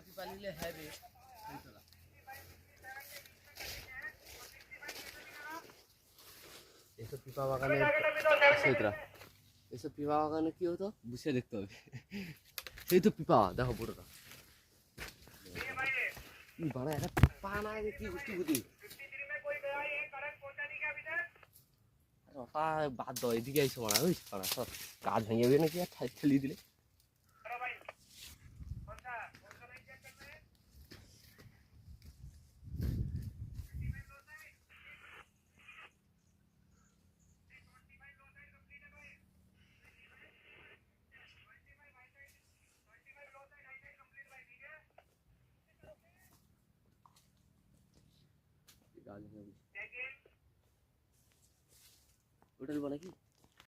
সেইতলা এসব পিপা বাগানে সেইতলা এসব পিপা বাগানে কি হতো? বুঝে দেখতে হবে। সেই তো পিপা দেখো পুরোটা কি বাড়া একটা পা না কি গুটি গুটি ওটা বাদ দাও এদিকে আইসো মারা ওই পাড়া সব কাজ ভেঙে যাবে নাকি আর ঠাই ঠেলি দিলে? কাজ ভেঙে গেছে। হোটেল বলে কি